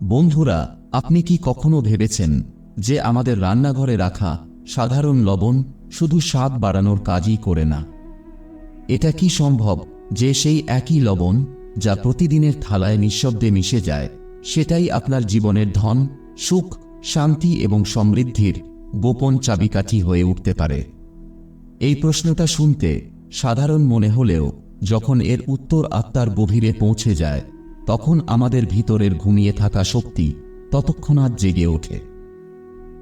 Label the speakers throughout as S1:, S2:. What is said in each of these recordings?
S1: বন্ধুরা, আপনি কি কখনো ভেবেছেন যে আমাদের রান্নাঘরে রাখা সাধারণ লবণ শুধু স্বাদ বাড়ানোর কাজই করে না? এটা কি সম্ভব যে সেই একই লবণ যা প্রতিদিনের থালায় নিঃশব্দে মিশে যায়, সেটাই আপনার জীবনের ধন, সুখ, শান্তি এবং সমৃদ্ধির গোপন চাবিকাঠি হয়ে উঠতে পারে? এই প্রশ্নটা শুনতে সাধারণ মনে হলেও যখন এর উত্তর আত্মার গভীরে পৌঁছে যায় তখন আমাদের ভিতরের ঘুমিয়ে থাকা শক্তি ততক্ষণাৎ জেগে ওঠে।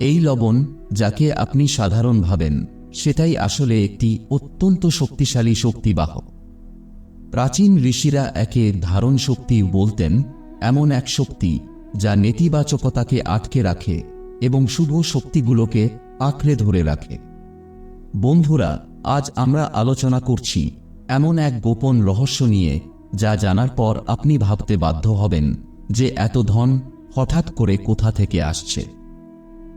S1: এই লবণ যাকে আপনি সাধারণ ভাবেন, সেটাই আসলে একটি অত্যন্ত শক্তিশালী শক্তিবাহক প্রাচীন ঋষিরা একে ধারণ শক্তি বলতেন এমন এক শক্তি যা নেতিবাচকতাকে আটকে রাখে এবং শুভ শক্তিগুলোকে আঁকড়ে ধরে রাখে। বন্ধুরা, আজ আমরা আলোচনা করছি এমন এক গোপন রহস্য নিয়ে যা জানার পর আপনি ভাবতে বাধ্য হবেন যে এত ধন হঠাৎ করে কোথা থেকে আসছে।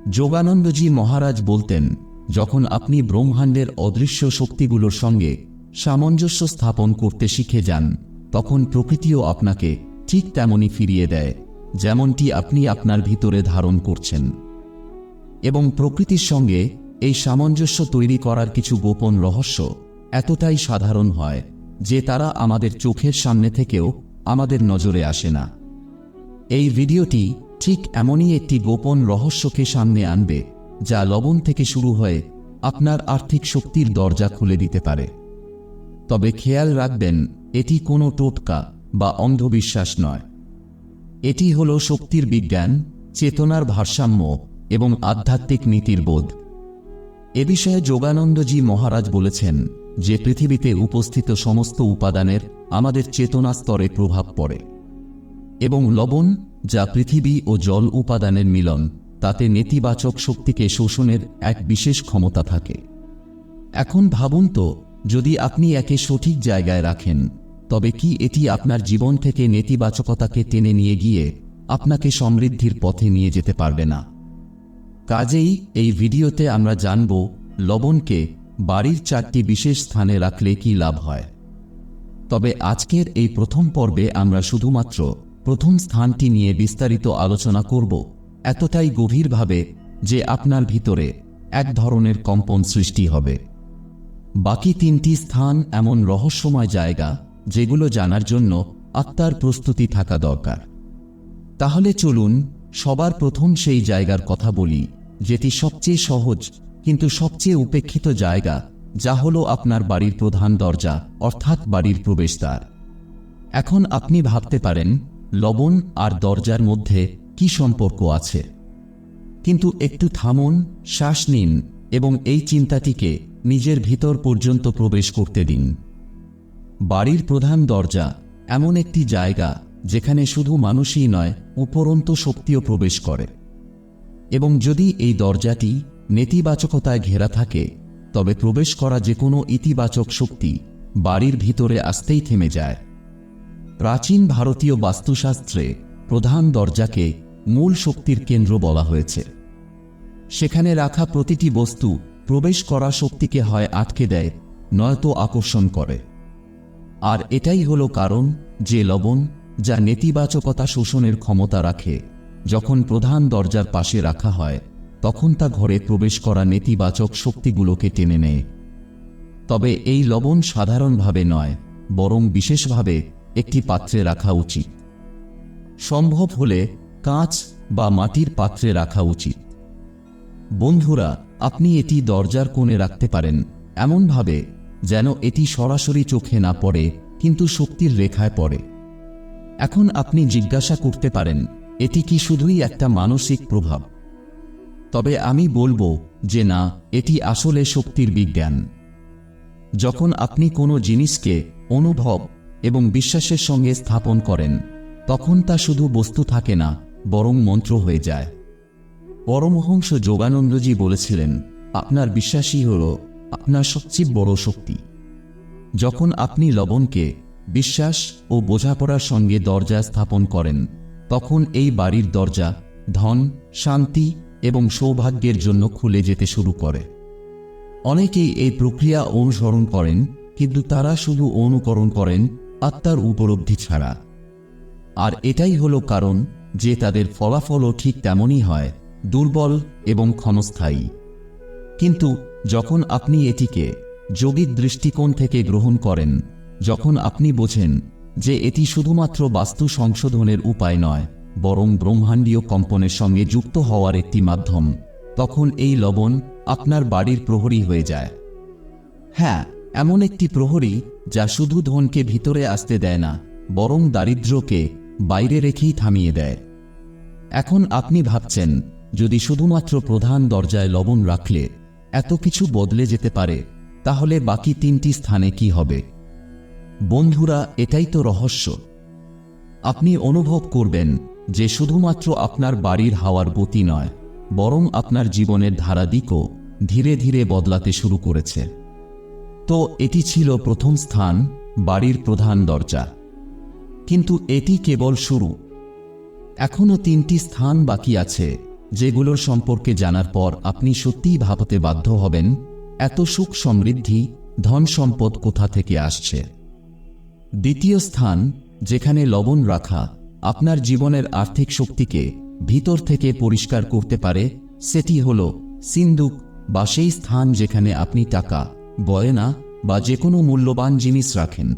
S1: যোগানন্দজি মহারাজ বলতেন, যখন আপনি ব্রহ্মাণ্ডের অদৃশ্য শক্তিগুলোর সঙ্গে সামঞ্জস্য স্থাপন করতে শিখে যান, তখন প্রকৃতিও আপনাকে ঠিক তেমনই ফিরিয়ে দেয়, যেমনটি আপনি আপনার ভিতরে ধারণ করছেন। এবং প্রকৃতির সঙ্গে এই সামঞ্জস্য তৈরি করার কিছু গোপন রহস্য এতটাই সাধারণ হয় যে তারা আমাদের চোখের সামনে থেকেও আমাদের নজরে আসে না। এই ভিডিওটি ঠিক এমনই একটি গোপন রহস্যকে সামনে আনবে, যা লবণ থেকে শুরু হয়ে আপনার আর্থিক শক্তির দরজা খুলে দিতে পারে। তবে খেয়াল রাখবেন, এটি কোনো টোটকা বা অন্ধবিশ্বাস নয়। এটি হল শক্তির বিজ্ঞান, চেতনার ভারসাম্য এবং আধ্যাত্মিক নীতির বোধ। এ বিষয়ে যোগানন্দজি মহারাজ বলেছেন যে পৃথিবীতে উপস্থিত সমস্ত উপাদানের আমাদের চেতনা স্তরে প্রভাব পড়ে, এবং লবণ, যা পৃথিবী ও জল উপাদানের মিলন, তাতে নেতিবাচক শক্তিকে শোষণের এক বিশেষ ক্ষমতা থাকে। এখন ভাবুন তো, যদি আপনি একে সঠিক জায়গায় রাখেন, তবে কি এটি আপনার জীবন থেকে নেতিবাচকতাকে টেনে নিয়ে গিয়ে আপনাকে সমৃদ্ধির পথে নিয়ে যেতে পারবে না? কাজেই এই ভিডিওতে আমরা জানব লবণকে বাড়ির চারটি বিশেষ স্থানে রাখলে কি লাভ হয়? তবে আজকের এই প্রথম পর্বে আমরা শুধুমাত্র প্রথম স্থানটি নিয়ে বিস্তারিত আলোচনা করব, এতটাই গভীরভাবে যে আপনার ভিতরে এক ধরনের কম্পন সৃষ্টি হবে। বাকি তিনটি স্থান এমন রহস্যময় জায়গা যেগুলো জানার জন্য আত্মার প্রস্তুতি থাকা দরকার। তাহলে চলুন সবার প্রথম সেই জায়গার কথা বলি, যেটি সবচেয়ে সহজ কিন্তু সবচেয়ে উপেক্ষিত জায়গা, যা হল আপনার বাড়ির প্রধান দরজা, অর্থাৎ বাড়ির প্রবেশদ্বার। এখন আপনি ভাবতে পারেন, লবণ আর দরজার মধ্যে কি সম্পর্ক আছে। কিন্তু একটু থামুন, শ্বাস নিন এবং এই চিন্তাটিকে নিজের ভিতর পর্যন্ত প্রবেশ করতে দিন। বাড়ির প্রধান দরজা এমন একটি জায়গা, যেখানে শুধু মানুষই নয়, উপরন্ত শক্তিও প্রবেশ করে। এবং যদি এই দরজাটি নেতিবাচকতায় ঘেরা থাকে, তবে প্রবেশ করা যে কোনো ইতিবাচক শক্তি বাড়ির ভিতরে আসতেই থেমে যায়। প্রাচীন ভারতীয় বাস্তুশাস্ত্রে প্রধান দরজাকে মূল শক্তির কেন্দ্র বলা হয়েছে। সেখানে রাখা প্রতিটি বস্তু প্রবেশ করা শক্তিকে হয় আটকে দেয়, নয়তো আকর্ষণ করে। আর এটাই হলো কারণ যে লবণ যা নেতিবাচকতা শোষণের ক্ষমতা রাখে, যখন প্রধান দরজার পাশে রাখা হয় তখন তা ঘরে প্রবেশ করা নেতিবাচক শক্তিগুলোকে টেনে নেয়। তবে এই লবণ সাধারণভাবে নয়, বরং বিশেষভাবে একটি পাত্রে রাখা উচিত। সম্ভব হলে কাঁচ বা মাটির পাত্রে রাখা উচিত। বন্ধুরা, আপনি এটি দরজার কোণে রাখতে পারেন, এমনভাবে যেন এটি সরাসরি চোখে না পড়ে, কিন্তু শক্তির রেখায় পড়ে। এখন আপনি জিজ্ঞাসা করতে পারেন, এটি কি শুধুই একটা মানসিক প্রভাব? তবে আমি বলব যে না, এটি আসলে শক্তির বিজ্ঞান। যখন আপনি কোনো জিনিসকে অনুভব এবং বিশ্বাসের সঙ্গে স্থাপন করেন, তখন তা শুধু বস্তু থাকে না, বরং মন্ত্র হয়ে যায়। পরমহংস যোগানন্দজি বলেছিলেন, আপনার বিশ্বাসই হল আপনার সবচেয়ে বড় শক্তি। যখন আপনি লবণকে বিশ্বাস ও বোঝাপড়ার সঙ্গে দরজা স্থাপন করেন, তখন এই বাড়ির দরজা ধন, শান্তি এবং সৌভাগ্যের জন্য খুলে যেতে শুরু করে। অনেকেই এই প্রক্রিয়া অনুসরণ করেন, কিন্তু তারা শুধু অনুকরণ করেন আত্মার উপলব্ধি ছাড়া। আর এটাই হলো কারণ যে তাদের ফলাফলও ঠিক তেমনই হয়, দুর্বল এবং ক্ষণস্থায়ী। কিন্তু যখন আপনি এটিকে যোগিক দৃষ্টিকোণ থেকে গ্রহণ করেন, যখন আপনি বোঝেন যে এটি শুধুমাত্র বাস্তু সংশোধনের উপায় নয় বরং ব্রহ্মাণ্ডীয় কম্পনের সঙ্গে যুক্ত হওয়ার একটি মাধ্যম, তখন এই লবণ আপনার বাড়ির প্রহরী হয়ে যায়। হ্যাঁ এমন একটি প্রহরী যা শুধু ধনকে ভিতরে আসতে দেয় না, বরং দারিদ্র্যকে বাইরে রেখেই থামিয়ে দেয়। এখন আপনি ভাবছেন, যদি শুধুমাত্র প্রধান দরজায় লবণ রাখলে এত কিছু বদলে যেতে পারে, তাহলে বাকি তিনটি স্থানে কি হবে? বন্ধুরা, এটাই তো রহস্য। আপনি অনুভব করবেন যে শুধুমাত্র আপনার বাড়ির হাওয়ার গতি নয়, বরং আপনার জীবনের ধারাদিকও ধীরে ধীরে বদলাতে শুরু করেছে। তো এটি ছিল প্রথম স্থান, বাড়ির প্রধান দরজা। কিন্তু এটি কেবল শুরু। এখনও তিনটি স্থান বাকি আছে, যেগুলোর সম্পর্কে জানার পর আপনি সত্যিই ভাবতে বাধ্য হবেন, এত সুখ সমৃদ্ধি, ধন সম্পদ কোথা থেকে আসছে? দ্বিতীয় স্থান, যেখানে লবণ রাখা। আপনার জীবনের আর্থিক শক্তিকে ভিতর থেকে পরিষ্কার করতে পারে, সেটি হল সিন্দুক বা সেই স্থান যেখানে আপনি টাকা বয়না বা যে কোনো মূল্যবান জিনিস রাখেন।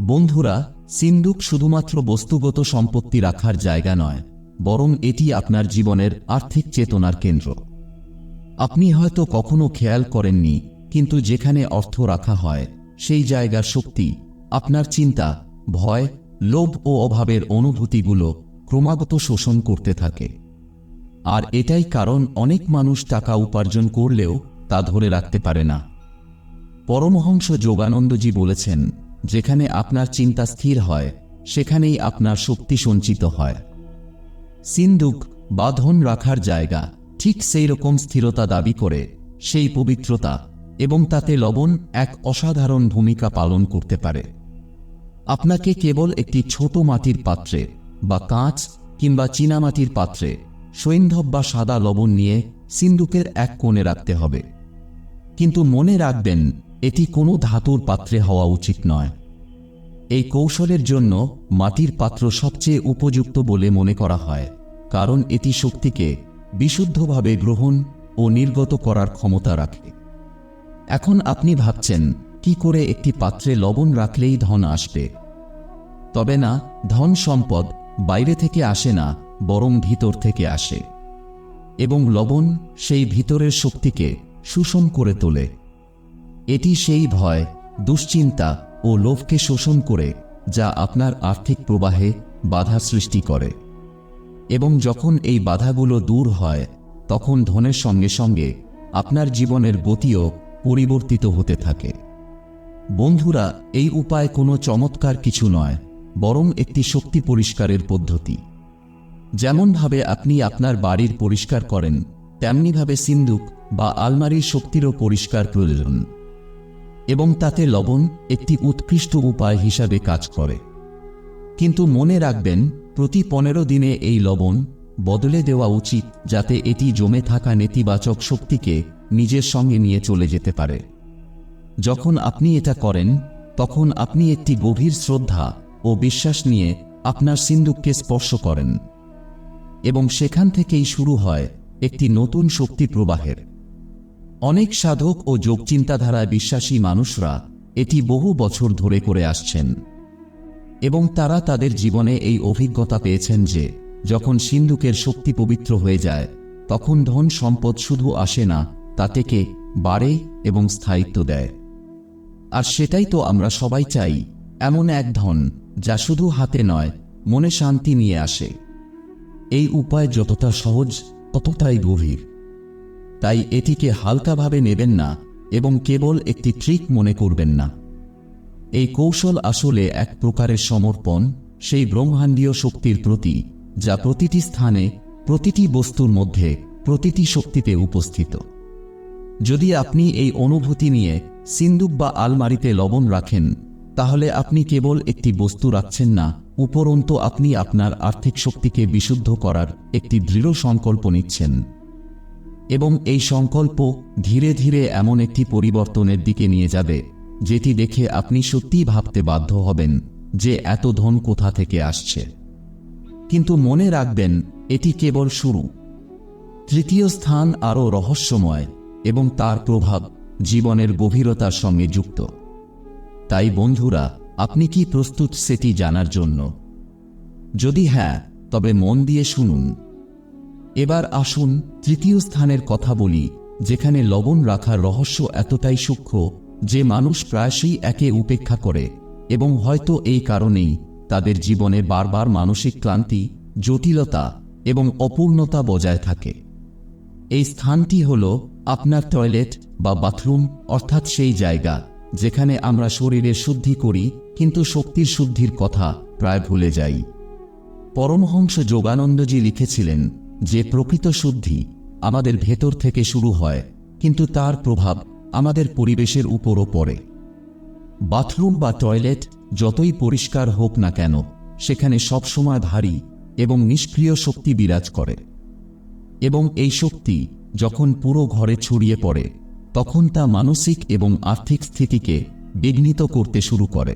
S1: বন্ধুরা সিন্দুক শুধুমাত্র বস্তুগত সম্পত্তি রাখার জায়গা নয়, বরং এটি আপনার জীবনের আর্থিক চেতনার কেন্দ্র। আপনি হয়তো কখনো খেয়াল করেননি, কিন্তু যেখানে অর্থ রাখা হয়, সেই জায়গার শক্তি, আপনার চিন্তা, ভয় লোভ ও অভাবের অনুভূতিগুলো ক্রমাগত শোষণ করতে থাকে। আর এটাই কারণ অনেক মানুষ টাকা উপার্জন করলেও তা ধরে রাখতে পারে না। পরমহংস যোগানন্দজি বলেছেন, যেখানে আপনার চিন্তা স্থির হয়, সেখানেই আপনার শক্তি সঞ্চিত হয়। সিন্দুক বা ধন রাখার জায়গা ঠিক সেই রকম স্থিরতা দাবি করে, সেই পবিত্রতা এবং তাতে লবণ এক অসাধারণ ভূমিকা পালন করতে পারে। আপনাকে কেবল একটি ছোট মাটির পাত্রে বা কাঁচ কিংবা চীনামাটির পাত্রে সৈন্ধব বা সাদা লবণ নিয়ে সিন্দুকের এক কোণে রাখতে হবে। কিন্তু মনে রাখবেন, এটি কোনো ধাতুর পাত্রে হওয়া উচিত নয়। এই কৌশলের জন্য মাটির পাত্র সবচেয়ে উপযুক্ত বলে মনে করা হয়, কারণ এটি শক্তিকে বিশুদ্ধভাবে গ্রহণ ও নির্গত করার ক্ষমতা রাখে। এখন আপনি ভাবছেন কি করে একটি পাত্রে লবণ রাখলেই ধন আসবে। তবে না, ধন সম্পদ বাইরে থেকে আসে না, বরং ভিতর থেকে আসে। এবং লবণ সেই ভিতরের শক্তিকে সুষম করে তোলে। এটি সেই ভয়, দুশ্চিন্তা ও লোভকে শোষণ করে যা আপনার আর্থিক প্রবাহে বাধা সৃষ্টি করে। এবং যখন এই বাধাগুলো দূর হয়, তখন ধনের সঙ্গে সঙ্গে আপনার জীবনের গতিও পরিবর্তিত হতে থাকে। বন্ধুরা, এই উপায় কোনো চমৎকার কিছু নয়, বরং একটি শক্তি পরিষ্কারের পদ্ধতি। যেমনভাবে আপনি আপনার বাড়ির পরিষ্কার করেন, তেমনিভাবে সিন্দুক বা আলমারির শক্তিরও পরিষ্কার প্রয়োজন। এবং তাতে লবণ একটি উৎকৃষ্ট উপায় হিসাবে কাজ করে। কিন্তু মনে রাখবেন, প্রতি পনেরো দিনে এই লবণ বদলে দেওয়া উচিত, যাতে এটি জমে থাকা নেতিবাচক শক্তিকে নিজের সঙ্গে নিয়ে চলে যেতে পারে। যখন আপনি এটা করেন, তখন আপনি একটি গভীর শ্রদ্ধা ও বিশ্বাস নিয়ে আপনার সিন্দুককে স্পর্শ করেন এবং সেখান থেকেই শুরু হয় একটি নতুন শক্তি প্রবাহের। অনেক সাধক ও যোগ চিন্তাধারায় বিশ্বাসী মানুষরা এটি বহু বছর ধরে করে আসছেন এবং তারা তাদের জীবনে এই অভিজ্ঞতা পেয়েছেন যে, যখন সিন্ধুকের শক্তি পবিত্র হয়ে যায়, তখন ধন সম্পদ শুধু আসে না, তা থেকে বাড়ে এবং স্থায়িত্ব দেয়। আর সেটাই তো আমরা সবাই চাই, এমন এক ধন, যা শুধু হাতে নয়, মনে শান্তি নিয়ে আসে। এই উপায় যতটা সহজ, ততটাই গভীর। তাই এটিকে হালকাভাবে নেবেন না এবং কেবল একটি ট্রিক মনে করবেন না। এই কৌশল আসলে এক প্রকারের সমর্পণ, সেই ব্রহ্মাণ্ডীয় শক্তির প্রতি, যা প্রতিটি স্থানে, প্রতিটি বস্তুর মধ্যে, প্রতিটি শক্তিতে উপস্থিত। যদি আপনি এই অনুভূতি নিয়ে সিন্দুক বা আলমারিতে লবণ রাখেন, তাহলে আপনি কেবল একটি বস্তু রাখছেন না, উপরন্তু আপনি আপনার আর্থিক শক্তিকে বিশুদ্ধ করার একটি দৃঢ় সংকল্প নিচ্ছেন। এবং এই সংকল্প ধীরে ধীরে এমন একটি পরিবর্তনের দিকে নিয়ে যাবে, যেটি দেখে আপনি সত্যিই ভাবতে বাধ্য হবেন যে এত ধন কোথা থেকে আসছে। কিন্তু মনে রাখবেন, এটি কেবল শুরু। তৃতীয় স্থান আরও রহস্যময় এবং তার প্রভাব জীবনের গভীরতার সঙ্গে যুক্ত। তাই বন্ধুরা, আপনি কি প্রস্তুত সেটি জানার জন্য? যদি হ্যাঁ তবে মন দিয়ে শুনুন। এবার আসুন তৃতীয় স্থানের কথা বলি, যেখানে লবণ রাখার রহস্য এতটাই সূক্ষ্ম যে মানুষ প্রায়শই একে উপেক্ষা করে এবং হয়তো এই কারণেই তাদের জীবনে বারবার মানসিক ক্লান্তি, জটিলতা এবং অপূর্ণতা বজায় থাকে। এই স্থানটি হল আপনার টয়লেট বা বাথরুম অর্থাৎ সেই জায়গা, যেখানে আমরা শরীরের শুদ্ধি করি, কিন্তু শক্তির শুদ্ধির কথা প্রায় ভুলে যাই। পরমহংস যোগানন্দজি লিখেছিলেন যে, প্রকৃত শুদ্ধি আমাদের ভেতর থেকে শুরু হয়, কিন্তু তার প্রভাব আমাদের পরিবেশের উপরও পড়ে। বাথরুম বা টয়লেট যতই পরিষ্কার হোক না কেন, সেখানে সবসময় ভারী এবং নিষ্ক্রিয় শক্তি বিরাজ করে। এবং এই শক্তি যখন পুরো ঘরে ছড়িয়ে পড়ে, তখন তা মানসিক এবং আর্থিক স্থিতিকে বিঘ্নিত করতে শুরু করে।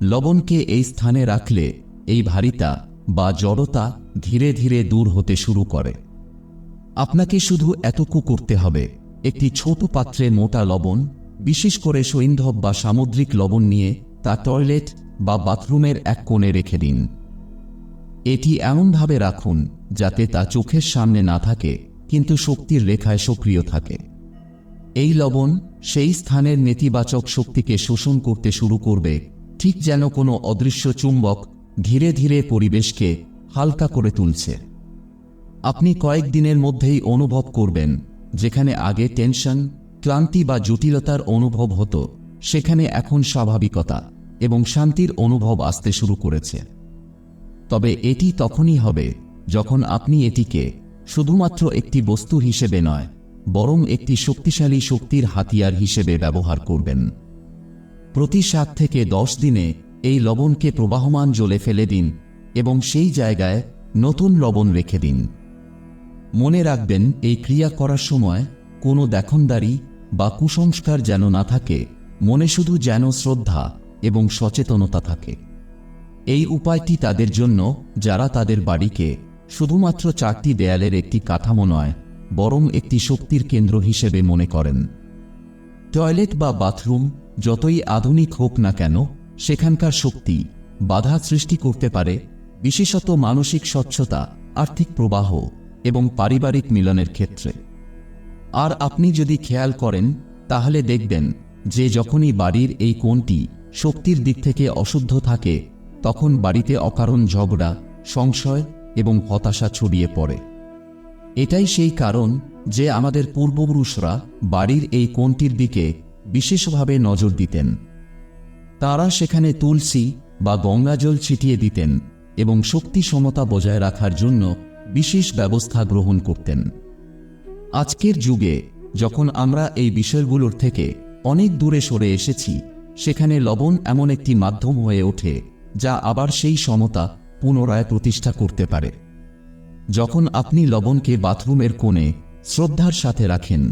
S1: লবণকে এই স্থানে রাখলে এই ভারিতা বা জড়তা ধীরে ধীরে দূর হতে শুরু করে। আপনাকে শুধু এতটুকু করতে হবে, একটি ছোট পাত্রে মোটা লবণ, বিশেষ করে সৈন্ধব বা সামুদ্রিক লবণ নিয়ে তা টয়লেট বা বাথরুমের এক কোণে রেখে দিন। এটি এমনভাবে রাখুন যাতে তা চোখের সামনে না থাকে কিন্তু শক্তির রেখায় সক্রিয় থাকে। এই লবণ সেই স্থানের নেতিবাচক শক্তিকে শোষণ করতে শুরু করবে, ঠিক যেন কোনো অদৃশ্য চুম্বক ধীরে ধীরে পরিবেশকে হালকা করে তুলছে। আপনি কয়েকদিনের মধ্যেই অনুভব করবেন, যেখানে আগে টেনশন, ক্লান্তি বা জটিলতার অনুভব হতো, সেখানে এখন স্বাভাবিকতা এবং শান্তির অনুভব আসতে শুরু করেছে। তবে এটি তখনই হবে যখন আপনি এটিকে শুধুমাত্র একটি বস্তু হিসেবে নয়, বরং একটি শক্তিশালী শক্তির হাতিয়ার হিসেবে ব্যবহার করবেন। প্রতি সাত থেকে দশ দিনে এই লবণকে প্রবাহমান জলে ফেলে দিন এবং সেই জায়গায় নতুন লবণ রেখে দিন। মনে রাখবেন, এই ক্রিয়া করার সময় কোনো দেখনদারি বা কুসংস্কার যেন না থাকে, মনে শুধু যেন শ্রদ্ধা এবং সচেতনতা থাকে। এই উপায়টি তাদের জন্য, যারা তাদের বাড়িকে শুধুমাত্র চারটি দেয়ালের একটি কাঠামো নয়, বরং একটি শক্তির কেন্দ্র হিসেবে মনে করেন। টয়লেট বা বাথরুম যতই আধুনিক হোক না কেন, সেখানকার শক্তি বাধা সৃষ্টি করতে পারে, বিশেষত মানসিক স্বচ্ছতা, আর্থিক প্রবাহ এবং পারিবারিক মিলনের ক্ষেত্রে। আর আপনি যদি খেয়াল করেন, তাহলে দেখবেন যে যখনই বাড়ির এই কোণটি শক্তির দিক থেকে অশুদ্ধ থাকে, তখন বাড়িতে অকারণ ঝগড়া, সংশয় এবং হতাশা ছড়িয়ে পড়ে। এটাই সেই কারণ যে আমাদের পূর্বপুরুষরা বাড়ির এই কোণটির দিকে বিশেষভাবে নজর দিতেন। তারা সেখানে তুলসী বা গঙ্গাজল ছিটিয়ে দিতেন এবং শক্তি সমতা বজায় রাখার জন্য বিশেষ ব্যবস্থা গ্রহণ করতেন। আজকের যুগে যখন আমরা এই বিষয়গুলোর থেকে অনেক দূরে সরে এসেছি, সেখানে লবণ এমন একটি মাধ্যম হয়ে ওঠে যা আবার সেই সমতা পুনরায় প্রতিষ্ঠা করতে পারে। যখন আপনি লবণকে বাথরুমের কোণে শ্রদ্ধার সাথে রাখেন,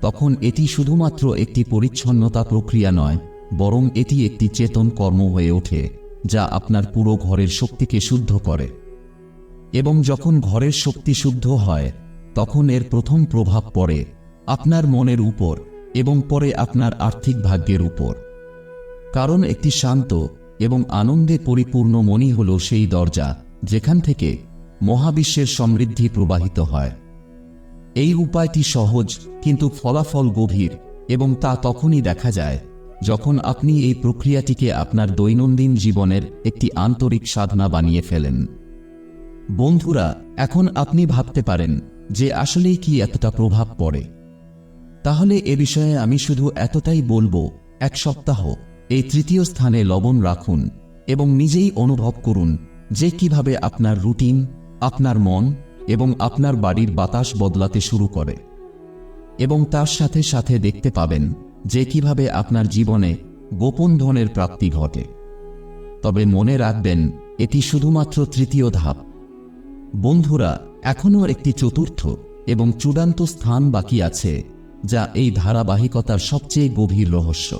S1: তখন এটি শুধুমাত্র একটি পরিচ্ছন্নতা প্রক্রিয়া নয়, বরং এটি একটি চেতন কর্ম হয়ে ওঠে, যা আপনার পুরো ঘরের শক্তিকে শুদ্ধ করে। এবং যখন ঘরের শক্তি শুদ্ধ হয়, তখন এর প্রথম প্রভাব পড়ে আপনার মনের উপর এবং পরে আপনার আর্থিক ভাগ্যের উপর। কারণ একটি শান্ত এবং আনন্দে পরিপূর্ণ মনই হল সেই দরজা, যেখান থেকে মহাবিশ্বের সমৃদ্ধি প্রবাহিত হয়। এই উপায়টি সহজ, কিন্তু ফলাফল গভীর, এবং তা তখনই দেখা যায়, যখন আপনি এই প্রক্রিয়াটিকে আপনার দৈনন্দিন জীবনের একটি আন্তরিক সাধনা বানিয়ে ফেলেন। বন্ধুরা, এখন আপনি ভাবতে পারেন যে আসলেই কি এতটা প্রভাব পড়ে। তাহলে এ বিষয়ে আমি শুধু এতটাই বলব, এক সপ্তাহ। এই তৃতীয় স্থানে লবণ রাখুন এবং নিজেই অনুভব করুন যে কীভাবে আপনার রুটিন, আপনার মন এবং আপনার বাড়ির বাতাস বদলাতে শুরু করে এবং তার সাথে সাথে দেখতে পাবেন যে কীভাবে আপনার জীবনে গোপন ধনের প্রাপ্তি ঘটে। তবে মনে রাখবেন, এটি শুধুমাত্র তৃতীয় ধাপ। বন্ধুরা, এখনও একটি চতুর্থ এবং চূড়ান্ত স্থান বাকি আছে, যা এই ধারাবাহিকতার সবচেয়ে গভীর রহস্য।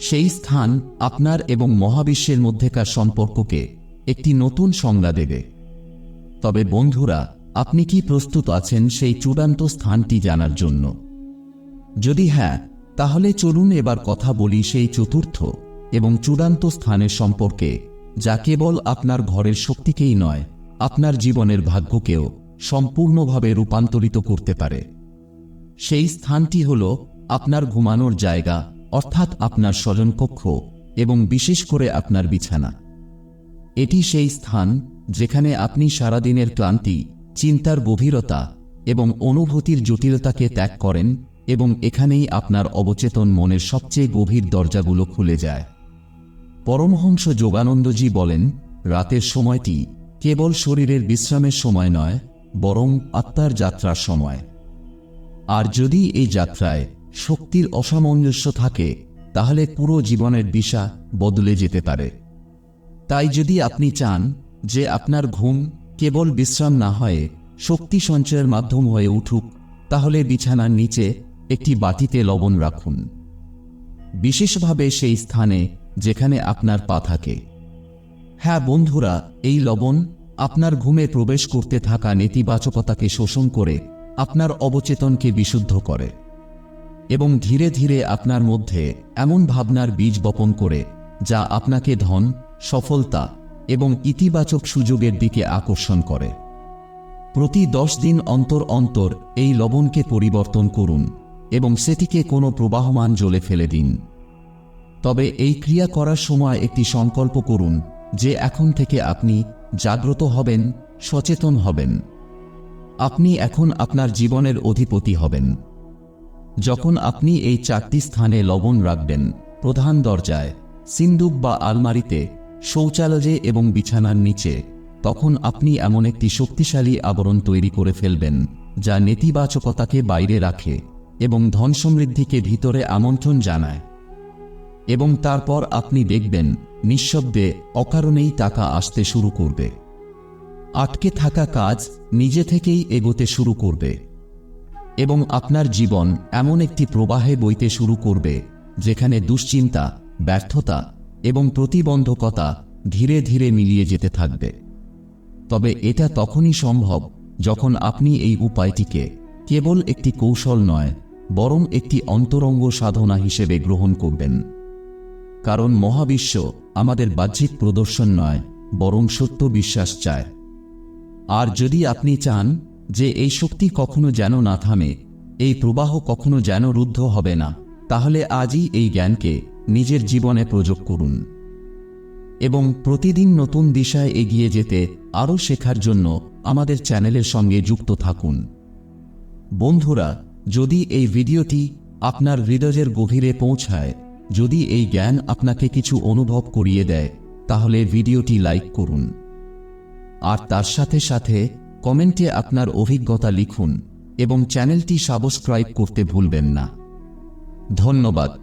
S1: সেই স্থান আপনার এবং মহাবিশ্বের মধ্যেকার সম্পর্ককে একটি নতুন সংজ্ঞা দেবে। তবে বন্ধুরা, আপনি কি প্রস্তুত আছেন সেই চূড়ান্ত স্থানটি জানার জন্য? যদি হ্যাঁ তাহলে চলুন এবার কথা বলি সেই চতুর্থ এবং চূড়ান্ত স্থানের সম্পর্কে, যা কেবল আপনার ঘরের শক্তিকেই নয়, আপনার জীবনের ভাগ্যকেও সম্পূর্ণভাবে রূপান্তরিত করতে পারে। সেই স্থানটি হল আপনার ঘুমানোর জায়গা অর্থাৎ আপনার স্বজনকক্ষ এবং বিশেষ করে আপনার বিছানা। এটি সেই স্থান যেখানে আপনি সারাদিনের ক্লান্তি, চিন্তার গভীরতা এবং অনুভূতির জটিলতাকে ত্যাগ করেন এবং এখানেই আপনার অবচেতন মনের সবচেয়ে গভীর দরজাগুলো খুলে যায়। পরমহংস যোগানন্দজি বলেন, রাতের সময়টি কেবল শরীরের বিশ্রামের সময় নয়, বরং আত্মার যাত্রার সময়। আর যদি এই যাত্রায় শক্তির অসামঞ্জস্য থাকে, তাহলে পুরো জীবনের দিশা বদলে যেতে পারে। তাই যদি আপনি চান যে আপনার ঘুম কেবল বিশ্রাম না হয়ে, শক্তি সঞ্চয়ের মাধ্যম হয়ে উঠুক, তাহলে বিছানার নিচে একটি বাটিতে লবণ রাখুন। বিশেষভাবে সেই স্থানে যেখানে আপনার পা থাকে। হ্যাঁ বন্ধুরা, এই লবণ আপনার ঘুমে প্রবেশ করতে থাকা নেতিবাচকতাকে শোষণ করে আপনার অবচেতনকে বিশুদ্ধ করে। এবং ধীরে ধীরে আপনার মধ্যে এমন ভাবনার বীজ বপন করে, যা আপনাকে ধন, সফলতা এবং ইতিবাচক সুযোগের দিকে আকর্ষণ করে। প্রতি দশ দিন অন্তর অন্তর এই লবণকে পরিবর্তন করুন এবং সেটিকে কোনো প্রবাহমান জলে ফেলে দিন। তবে এই ক্রিয়া করার সময় একটি সংকল্প করুন যে এখন থেকে আপনি জাগ্রত হবেন, সচেতন হবেন। আপনি এখন আপনার জীবনের অধিপতি হবেন। যখন আপনি এই চারটি স্থানে লবণ রাখবেন, প্রধান দরজায়, সিন্দুক বা আলমারিতে, শৌচালয়ে এবং বিছানার নিচে, তখন আপনি এমন একটি শক্তিশালী আবরণ তৈরি করে ফেলবেন, যা নেতিবাচকতাকে বাইরে রাখে এবং ধন সমৃদ্ধিকে ভিতরে আমন্ত্রণ জানায়। এবং তারপর আপনি দেখবেন, নিঃশব্দে অকারণেই টাকা আসতে শুরু করবে। আটকে থাকা কাজ নিজে থেকেই এগোতে শুরু করবে। এবং আপনার জীবন এমন একটি প্রবাহে বইতে শুরু করবে, যেখানে দুশ্চিন্তা, ব্যর্থতা এবং প্রতিবন্ধকতা ধীরে ধীরে মিলিয়ে যেতে থাকবে। তবে এটা তখনই সম্ভব যখন আপনি এই উপায়টিকে কেবল একটি কৌশল নয়, বরং একটি অন্তরঙ্গ সাধনা হিসেবে গ্রহণ করবেন। কারণ মহাবিশ্ব আমাদের বাহ্যিক প্রদর্শন নয়, বরং সত্য বিশ্বাস চায়। আর যদি আপনি চান যে এই শক্তি কখনো যেন না থামে, এই প্রবাহ কখনো যেন রুদ্ধ হবে না, তাহলে আজই এই জ্ঞানকে নিজের জীবনে প্রয়োগ করুন। এবং প্রতিদিন নতুন দিশায় এগিয়ে যেতে আরও শেখার জন্য আমাদের চ্যানেলের সঙ্গে যুক্ত থাকুন। বন্ধুরা, যদি এই ভিডিওটি আপনার হৃদয়ের গভীরে পৌঁছায়, যদি এই জ্ঞান আপনাকে কিছু অনুভব করিয়ে দেয়, তাহলে ভিডিওটি লাইক করুন। আর তার সাথে সাথে কমেন্টে আপনার অভিজ্ঞতা লিখুন এবং চ্যানেলটি সাবস্ক্রাইব করতে ভুলবেন না। ধন্যবাদ।